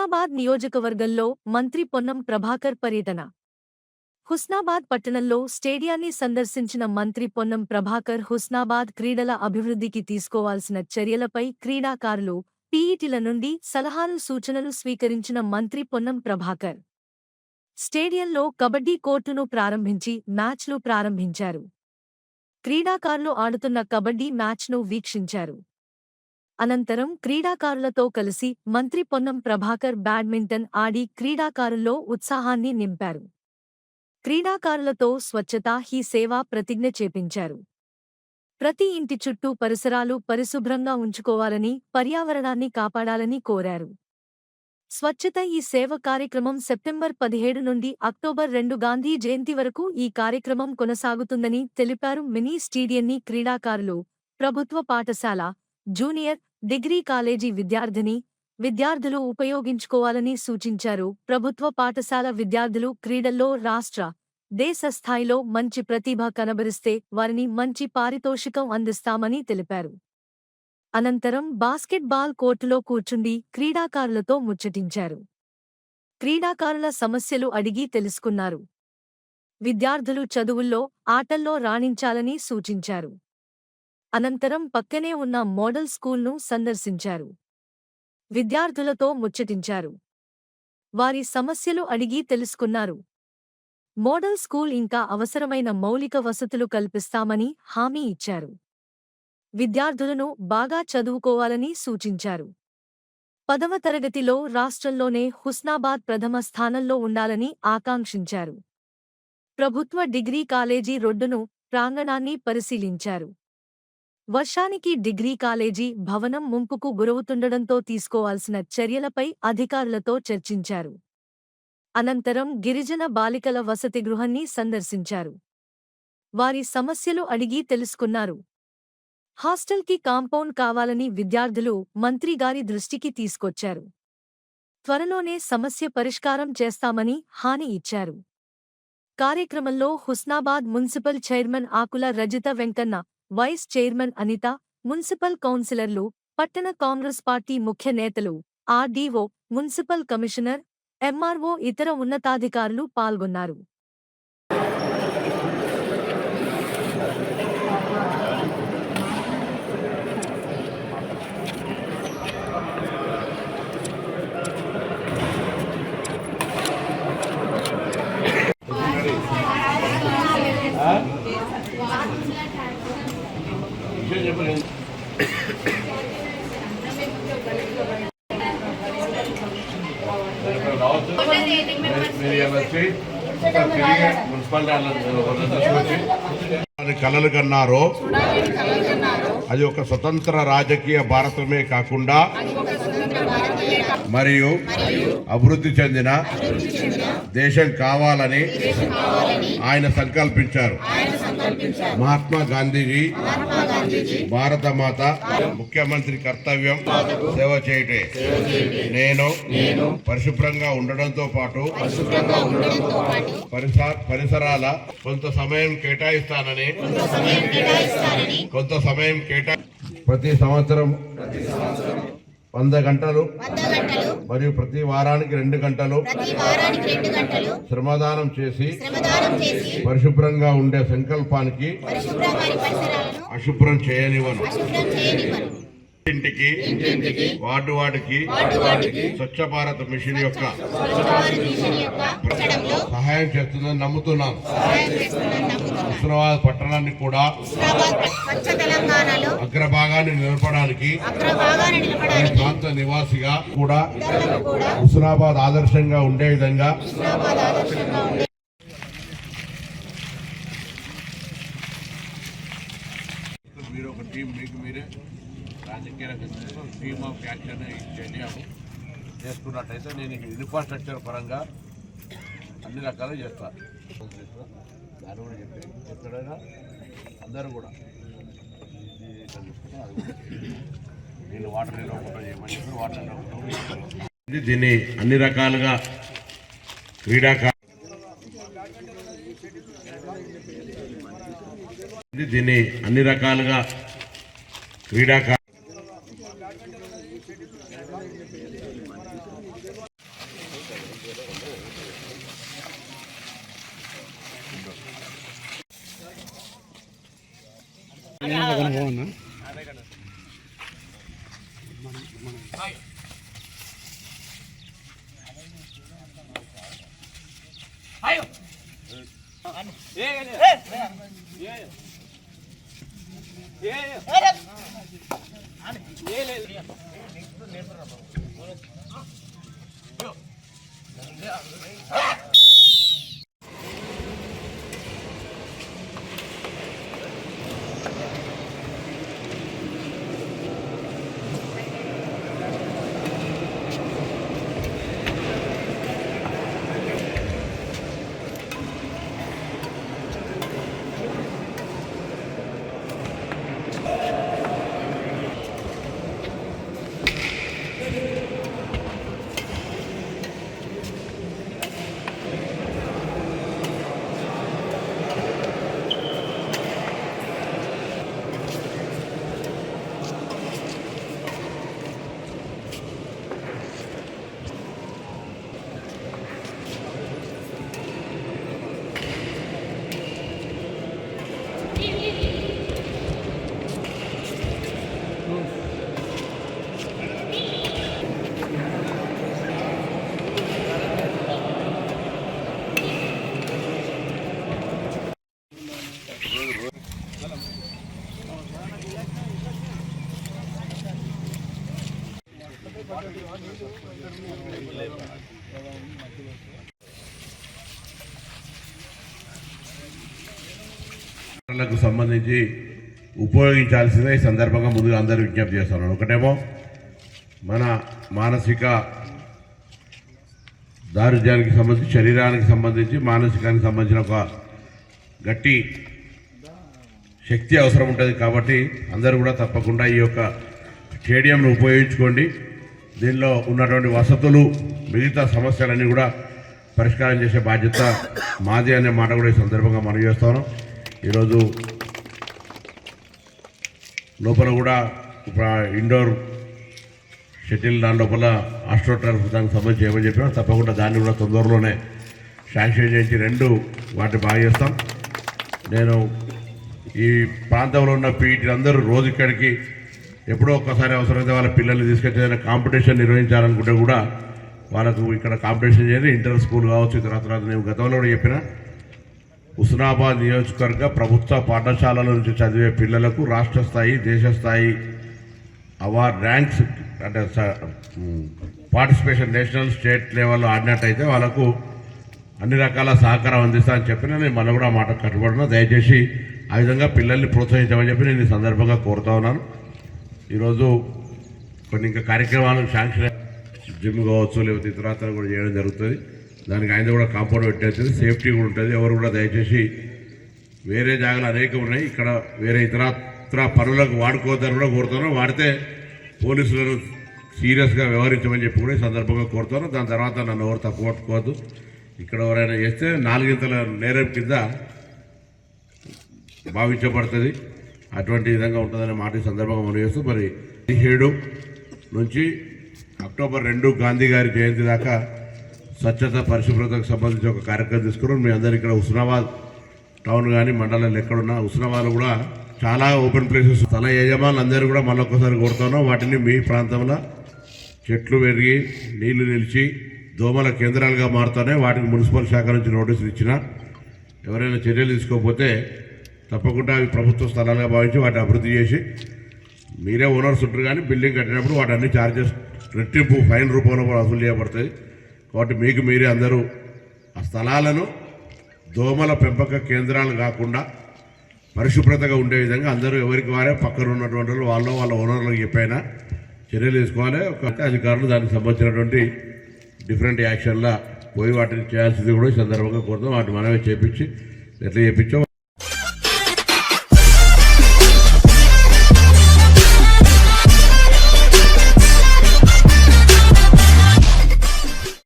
హుస్నాబాద్ నియోజకవర్గంలో మంత్రి పొన్నం ప్రభాకర్ పర్యటన. హుస్నాబాద్ పట్టణంలో స్టేడియాన్ని సందర్శించిన మంత్రి పొన్నం ప్రభాకర్ హుస్నాబాద్ క్రీడల అభివృద్ధికి తీసుకోవాల్సిన చర్యలపై క్రీడాకారులు పీఈటీల నుండి సలహాలు సూచనలు స్వీకరించిన మంత్రి పొన్నం ప్రభాకర్. స్టేడియంలో కబడ్డీ కోర్టును ప్రారంభించి మ్యాచ్లు ప్రారంభించారు. క్రీడాకారులు ఆడుతున్న కబడ్డీ మ్యాచ్ను వీక్షించారు. అనంతరం క్రీడాకారులతో కలిసి మంత్రి పొన్నం ప్రభాకర్ బ్యాడ్మింటన్ ఆడి క్రీడాకారుల్లో ఉత్సాహాన్ని నింపారు. క్రీడాకారులతో స్వచ్ఛతా హీ సేవా ప్రతిజ్ఞ చేపించారు. ప్రతి ఇంటి చుట్టూ పరిసరాలు పరిశుభ్రంగా ఉంచుకోవాలని పర్యావరణాన్ని కాపాడాలని కోరారు. స్వచ్ఛత ఈ సేవ కార్యక్రమం సెప్టెంబర్ పదిహేడు నుండి అక్టోబర్ రెండు గాంధీ జయంతి వరకు ఈ కార్యక్రమం కొనసాగుతుందని తెలిపారు. మినీ స్టేడియన్ని క్రీడాకారులు ప్రభుత్వ పాఠశాల జూనియర్ డిగ్రీ కాలేజీ విద్యార్థిని విద్యార్థులు ఉపయోగించుకోవాలని సూచించారు. ప్రభుత్వ పాఠశాల విద్యార్థులు క్రీడల్లో రాష్ట్ర దేశ స్థాయిలో మంచి ప్రతిభ కనబరిస్తే వారిని మంచి పారితోషికం అందిస్తామని తెలిపారు. అనంతరం బాస్కెట్బాల్ కోర్టులో కూర్చుండి క్రీడాకారులతో ముచ్చటించారు. క్రీడాకారుల సమస్యలు అడిగి తెలుసుకున్నారు. విద్యార్థులు చదువుల్లో ఆటల్లో రాణించాలని సూచించారు. అనంతరం పక్కనే ఉన్న మోడల్ స్కూల్ను సందర్శించారు. విద్యార్థులతో ముచ్చటించారు. వారి సమస్యలు అడిగి తెలుసుకున్నారు. మోడల్ స్కూల్ ఇంకా అవసరమైన మౌలిక వసతులు కల్పిస్తామని హామీ ఇచ్చారు. విద్యార్థులను బాగా చదువుకోవాలని సూచించారు. పదవ తరగతిలో రాష్ట్రంలోనే హుస్నాబాద్ ప్రథమ స్థానంలో ఉండాలని ఆకాంక్షించారు. ప్రభుత్వ డిగ్రీ కాలేజీ రొడ్డును ప్రాంగణాన్ని పరిశీలించారు. వర్షానికి డిగ్రీ కాలేజీ భవనం ముంపుకు గురవుతుండడంతో తీసుకోవాల్సిన చర్యలపై అధికారులతో చర్చించారు. అనంతరం గిరిజన బాలికల వసతి గృహాన్ని సందర్శించారు. వారి సమస్యలు అడిగి తెలుసుకున్నారు. హాస్టల్కి కాంపౌండ్ కావాలని విద్యార్థులు మంత్రిగారి దృష్టికి తీసుకొచ్చారు. త్వరలోనే సమస్య పరిష్కారం చేస్తామని హామీ ఇచ్చారు. కార్యక్రమంలో Husnabad municipal chairman Akula Rajitha Venkanna vice chairman Anitha municipal కౌన్సిలర్లు పట్టణ కాంగ్రెస్ పార్టీ ముఖ్య నేతలు ఆర్డీఓ మున్సిపల్ కమిషనర్ ఎంఆర్ఓ ఇతర ఉన్నతాధికారులు పాల్గొన్నారు. అది కలలు కన్నారో అది ఒక స్వతంత్ర రాజకీయ భారతమే కాకుండా మరియు అభివృద్ధి చెందిన దేశం కావాలని ఆయన సంకల్పించారు. మహాత్మా గాంధీజీ భారత మాత ముఖ్యమంత్రి కర్తవ్యం సేవ చేయటే నేను పరిశుభ్రంగా ఉండడంతో పాటు పరిసర పరిసరాల కొంత సమయం కేటాయిస్తానని కొంత సమయం కేటా ప్రతి సంవత్సరం వంద గంటలు. మరియు ప్రతి వారానికి రెండు గంటలు. శ్రమదానం చేసి పరిశుభ్రంగా ఉండే సంకల్పానికి అశుభ్రం చేయనివ్వను. ఇంటికి వార్డు వార్డుకి స్వచ్ఛ భారత్ మిషన్ యొక్క సహాయం చేస్తుందని నమ్ముతున్నాను. హుస్నాబాద్ పట్టణాన్ని కూడా అగ్రభాగాన్ని నిలపడానికి ప్రాంత నివాసిగా కూడా హుస్నాబాద్ ఆదర్శంగా ఉండే విధంగా మీరు ఒక టీం మీకు మీరే రాజకీయ రంగంలో ఆఫ్ యాక్షన్ చేయాలి చేసుకున్నట్టయితే నేను ఇన్ఫ్రాస్ట్రక్చర్ పరంగా అన్ని రకాలు చేస్తాను దాన్ని కూడా చెప్పి ఎక్కడైనా అందరూ కూడా. నేను వాటర్ నిలవకుండా చేయమని చెప్పి వాటర్ నిలవకుండా. దీన్ని అన్ని రకాలుగా క్రీడాకా దీన్ని అన్ని రకాలుగా క్రీడాకా లకు సంబంధించి ఉపయోగించాల్సిందే ఈ సందర్భంగా ముందుగా అందరూ విజ్ఞప్తి చేస్తున్నాను ఒకటేమో మన మానసిక దారుఢ్యానికి సంబంధించి శరీరానికి సంబంధించి మానసికానికి సంబంధించిన ఒక గట్టి శక్తి అవసరం ఉంటుంది కాబట్టి అందరూ కూడా తప్పకుండా ఈ యొక్క స్టేడియంను ఉపయోగించుకోండి. దీనిలో ఉన్నటువంటి వసతులు మిగతా సమస్యలన్నీ కూడా పరిష్కారం చేసే బాధ్యత మాది అనే మాట కూడా ఈ సందర్భంగా మనం చేస్తాను. ఈరోజు లోపల కూడా ఇప్పుడు ఇండోర్ షటిల్ దాని లోపల ఆస్ట్రోటర్ఫ్ దానికి సంబంధించి ఏమని చెప్పినా తప్పకుండా దాన్ని కూడా తొందరలోనే శాంక్షన్ చేసి రెండు వాటిని బాగా చేస్తాం. నేను ఈ ప్రాంతంలో ఉన్న పీఈటీలు అందరూ రోజు ఇక్కడికి ఎప్పుడో ఒక్కసారి అవసరమైతే వాళ్ళ పిల్లల్ని తీసుకొచ్చి ఏదైనా కాంపిటీషన్ నిర్వహించాలనుకుంటే కూడా వాళ్ళకు ఇక్కడ కాంపిటీషన్ చేయాలి ఇంటర్ స్కూల్ కావచ్చు తర్వాత తర్వాత నేను గతంలో కూడా చెప్పిన హుస్నాబాద్ నియోజకవర్గ ప్రభుత్వ పాఠశాలల నుంచి చదివే పిల్లలకు రాష్ట్ర స్థాయి దేశ స్థాయి అవార్డ్ ర్యాంక్స్ అంటే పార్టిసిపేషన్ నేషనల్ స్టేట్ లెవెల్లో ఆడినట్టయితే వాళ్ళకు అన్ని రకాల సహకారం అందిస్తా అని చెప్పిన నేను మళ్ళీ కూడా మాట కట్టుబడిన. దయచేసి ఆ విధంగా పిల్లల్ని ప్రోత్సహించమని చెప్పి నేను ఈ సందర్భంగా కోరుతా ఉన్నాను. ఈరోజు కొన్ని ఇంకా కార్యక్రమాలు శాంక్షన్ జిమ్ కావచ్చు లేకపోతే ఇతరాత్ర కూడా చేయడం జరుగుతుంది. దానికి ఆయన కూడా కాంపౌండ్ పెట్టేస్తుంది సేఫ్టీ కూడా ఉంటుంది. ఎవరు కూడా దయచేసి వేరే జాగాలు అనేక ఉన్నాయి. ఇక్కడ వేరే ఇతరాత్ర పనులకు వాడుకోవద్దని కూడా కోరుతున్నాం. వాడితే పోలీసులను సీరియస్గా వ్యవహరించమని చెప్పి కూడా ఈ సందర్భంగా కోరుతాను దాని తర్వాత నన్ను ఎవరు తప్పు పట్టుకోవద్దు. ఇక్కడ ఎవరైనా చేస్తే నాలుగింతల నేరం కింద భావించబడుతుంది. అటువంటి విధంగా ఉంటుందనే మాట ఈ సందర్భంగా మనం చేస్తూ మరి పదిహేడు నుంచి అక్టోబర్ రెండు గాంధీ గారి జయంతి దాకా స్వచ్ఛత పరిశుభ్రతకు సంబంధించి ఒక కార్యక్రమం తీసుకున్నాం. మీ అందరు ఇక్కడ హుస్నాబాద్ టౌన్ కానీ మండలాలు ఎక్కడున్నా హుస్నాబాద్ కూడా చాలా ఓపెన్ ప్లేసెస్ తల యజమానులు అందరూ కూడా మళ్ళొక్కసారి కొడుతున్నాం వాటిని మీ ప్రాంతంలో చెట్లు పెరిగి నీళ్ళు నిలిచి దోమల కేంద్రాలుగా మారుతానే వాటికి మున్సిపల్ శాఖ నుంచి నోటీసులు ఇచ్చిన ఎవరైనా చర్యలు తీసుకోకపోతే తప్పకుండా అవి ప్రభుత్వ స్థలాలుగా భావించి వాటిని అభివృద్ధి చేసి మీరే ఓనర్స్ ఉంటారు కానీ బిల్డింగ్ కట్టినప్పుడు వాటి అన్ని ఛార్జెస్ రెట్టింపు ఫైన్ రూపంలో కూడా వసూలు చేయబడతాయి. కాబట్టి మీకు మీరే అందరూ ఆ స్థలాలను దోమల పెంపక కేంద్రాలు కాకుండా పరిశుభ్రతగా ఉండే విధంగా అందరూ ఎవరికి వారే పక్కన ఉన్నటువంటి వాళ్ళు వాళ్ళ ఓనర్లకు చెప్పైనా చర్యలు తీసుకోవాలి. ఒక అధికారులు దానికి సంబంధించినటువంటి డిఫరెంట్ యాక్షన్లా పోయి వాటిని చేయాల్సింది కూడా ఈ సందర్భంగా కోరుతాం వాటిని మనమే చేపించి ఎట్లా చేయించాం